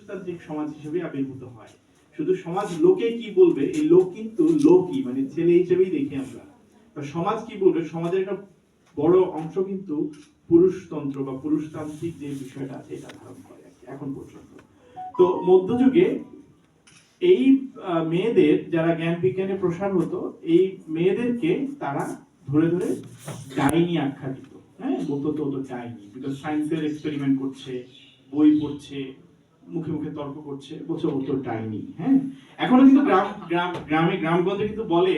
পুরুষতান্ত্রিক সমাজ হিসেবে আবির্ভূত হয়। শুধু সমাজ লোকে কি বলবে? এই লোক কিন্তু লোকই মানে ছেলে হিসেবেই দেখি আমরা। সমাজ কি বলবে? সমাজের একটা বড় অংশ কিন্তু পুরুষতন্ত্র বা পুরুষতান্ত্রিক যে বিষয়টা আছে, এটা ধারণ করে এখন পর্যন্ত। তো মধ্যযুগে এই মেয়েদের যারা জ্ঞান বিজ্ঞানে প্রসার হতো, এই মেয়েদেরকে তারা ধরে ধরে ডাইনি আখ্যা দিত। হ্যাঁ? বলতো তো ডাইনি বিকজ সায়েন্সের এক্সপেরিমেন্ট করছে, বই পড়ছে মুখে মুখে তর্ক করছে বলছে ও তো ডাইনি হ্যাঁ? এখনও কিন্তু গ্রাম গ্রাম গ্রামে গ্রামগঞ্জে কিন্তু বলে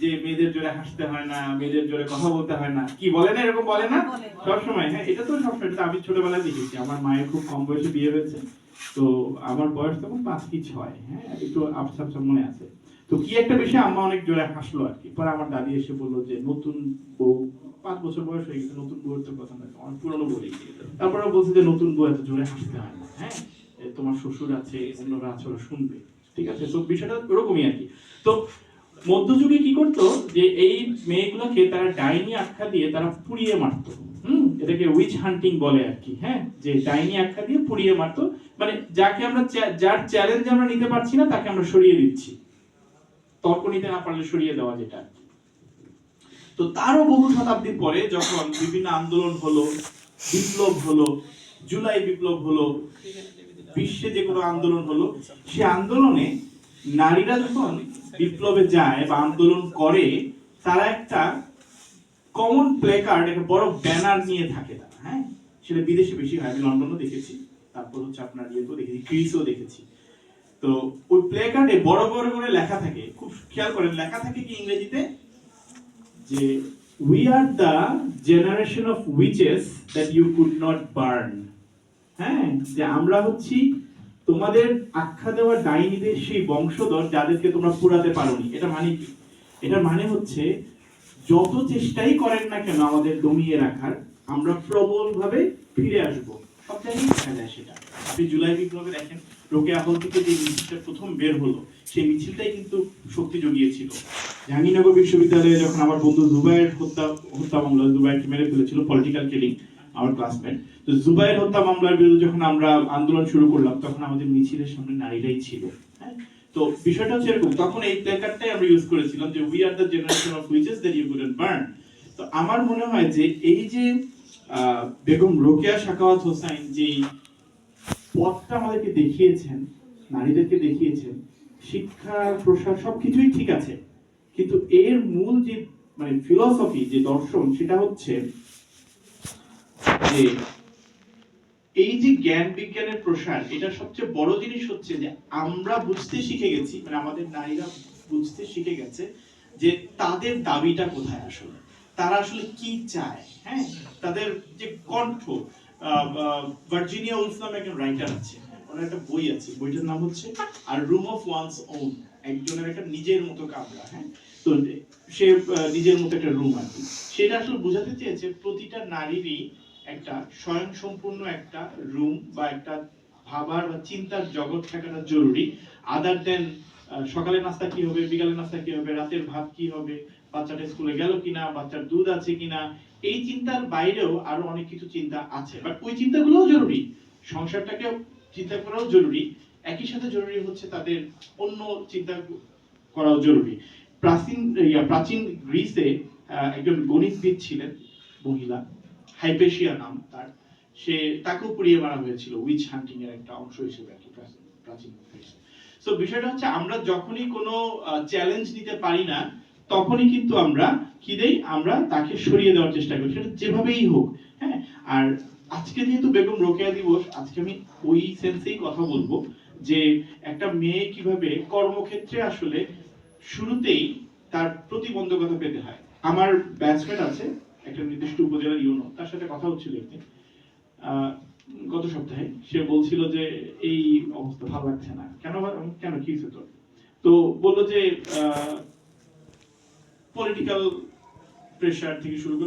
যে মেয়েদের জোরে হাসতে হয় না মেয়েদের জোরে কথা বলতে হয় না। কি বলে না এরকম বলে না। সবসময় হ্যাঁ এটা তো সবসময় আমি ছোটবেলায় দেখেছি। আমার মায়ের খুব কম বয়সে বিয়ে হয়েছে তো আমার বয়স তখন পাঁচ কি ছয় হ্যাঁ একটু আবছা আবছা মনে আছে। তো কি একটা বিষয় আম্মা অনেক জোরে হাসলো আর কি। পরে আমার দাদি এসে বলল যে নতুন বউ পাঁচ বছর বয়স হয়ে গেছে নতুন বউয়ের তো কথা নয় অনেক পুরনো বউ তারপরে বলছে যে নতুন বউ এত জোরে হাসতে হয় না। হ্যাঁ? তোমার শ্বশুর আছে, অন্যরা আছে, ওরা শুনবে। ঠিক আছে? তো বিষয়টা ওরকমই আর কি। তো মধ্যযুগে কি করতো যে এই মেয়েগুলোকে তারা ডাইনি আখ্যা দিয়ে তারা পুড়িয়ে মারতো। হুম? এটাকে উইচ হান্টিং বলে আর কি হ্যাঁ? যে ডাইনি আখ্যা দিয়ে পুড়িয়ে মারতো। মানে যাকে আমরা যার চ্যালেঞ্জ আমরা নিতে পারছি না, তাকে আমরা সরিয়ে দিচ্ছি। তর্ক নিতে না পারলে সরিয়ে দেওয়া যেটা। তো তারও বহু শতাব্দী পরে যখন বিভিন্ন আন্দোলন হলো, বিপ্লব হলো জুলাই বিপ্লব হলো বিশ্বে যে কোনো আন্দোলন হলো সে আন্দোলনে নারীরা যখন বিপ্লবে যায় বা আন্দোলন করে তারা একটা কমন প্লে কার্ড একটা বড় ব্যানার নিয়ে থাকে তারা হ্যাঁ? সেটা বিদেশে বেশি হয় আমি লন্ডনও দেখেছি তারপর হচ্ছে আপনার ইয়েতেও দেখেছি গ্রিসও দেখেছি। তো ওই প্লে কার্ডে বড় বড় করে লেখা থাকে খুব খেয়াল করেন লেখা থাকে কি ইংরেজিতে? যে we are the generation of witches that you could not burn হ্যাঁ যে আমরা হচ্ছি তোমাদের আখ্যা দেওয়া ডাইনিদের সেই বংশধর যাদেরকে তোমরা পুরাতে পারোনি। এটা মানে কি? এটা মানে হচ্ছে যত চেষ্টাই করেন না কেন আমাদের দমিয়ে রাখার, আমরা প্রবল ভাবে ফিরে আসব। সব দেখা যায় সেটা। আপনি জুলাই বিপ্লবে দেখেন রোকে আহল থেকে যে মিছিলটা প্রথম বের হলো, সেই মিছিলটাই কিন্তু শক্তি জুগিয়েছিল। জাহাঙ্গীরনগর বিশ্ববিদ্যালয়ে যখন আমার বন্ধু জুবাইয়ের হত্যা হত্যা মামলা জুবাইরকে মেরে ফেলেছিল পলিটিক্যাল কিলিং আমার ক্লাসমেট তো জুবাইর হত্যা মামলার বিরুদ্ধে যখন আমরা আন্দোলন শুরু করলাম, তখন আমাদের মিছিলের সামনে নারীরাই ছিল হ্যাঁ? তো বিষয়টা হচ্ছে এরকম, তখন এই প্ল্যাকার্ডটাই আমরা ইউজ করেছিলাম যে we are the generation of witches that you couldn't burn তো আমার মনে হয় যে, এই যে বেগম রোকেয়া সাকাওয়াত হোসাইন যে পথটা আমাদেরকে দেখিয়েছেন, নারীদেরকে দেখিয়েছেন, শিক্ষা, প্রসার সবকিছুই ঠিক আছে কিন্তু এর মূল যে মানে ফিলসফি যে দর্শন, সেটা হচ্ছে যে এই যে জ্ঞান বিজ্ঞানের প্রসার, এটা সবচেয়ে বড় জিনিস হচ্ছে যে আমরা বুঝতে শিখে গেছি মানে আমাদের নারীরা বুঝতে শিখে গেছে যে তাদের দাবিটা কোথায় আসলে? তারা আসলে কি চায়? হ্যাঁ? তাদের যে কণ্ঠ ভার্জিনিয়া উলফ নামে একজন রাইটার আছে ওনার একটা বই আছে, বইটার নাম হচ্ছে, a room of one's own. একজনের একটা নিজের মতো কামরা হ্যাঁ? তো সে নিজের মতো একটা রুম আর কি। সেটা আসলে বোঝাতে চেয়েছে প্রতিটা নারীরই একটা স্বয়ং সম্পূর্ণ একটা রুম বা একটা ভাবার বা চিন্তার জগৎ থাকাটা জরুরি। আদার দেন সকালের নাস্তা কি হবে, বিকালে নাস্তা কি হবে, রাতের ভাত কি হবে, বাচ্চাটা স্কুলে গেল কিনা, বাচ্চার দুধ আছে কিনা, এই চিন্তার বাইরেও আরও অনেক কিছু চিন্তা আছে। বাট ওই চিন্তাগুলোও জরুরি। সংসারটাকে চিন্তা করাও জরুরি। একই সাথে জরুরি হচ্ছে তাদের অন্য চিন্তা করাও জরুরি। প্রাচীন প্রাচীন গ্রিসে একজন গণিতবিদ ছিলেন, মহিলা, হাইপেশিয়া নাম তার। সে তাকেও পুড়িয়ে মারা হয়েছিল, উইচ হান্টিং এর একটা অংশ হিসেবে আর কি প্রাচীন গ্রিসে। সো বিষয়টা হচ্ছে আমরা যখনই কোনো চ্যালেঞ্জ নিতে পারি না, তখনই কিন্তু আমরা কি দেই? আমরা তাকে সরিয়ে দেওয়ার চেষ্টা করি। সেটা যেভাবেই হোক হ্যাঁ? আর আজকে যেহেতু বেগম রোকেয়া দিবস, আজকে আমি ওই সেন্সেই কথা বলব যে একটা মেয়ে কীভাবে কর্মক্ষেত্রে আসলে শুরুতেই তার প্রতিবন্ধকতা পেতে হয়। আমার ব্যাচমেট আছে, একটা নির্দিষ্ট উপজেলার ইউনো তার সাথে কথা হচ্ছিল একদিন। গত সপ্তাহে সে বলছিল যে, এই অবস্থা ভালো লাগছে না। কেন কেন, কি হয়েছে তোর? তো বলল যে পলিটিক্যাল প্রেশার থেকে শুরু করে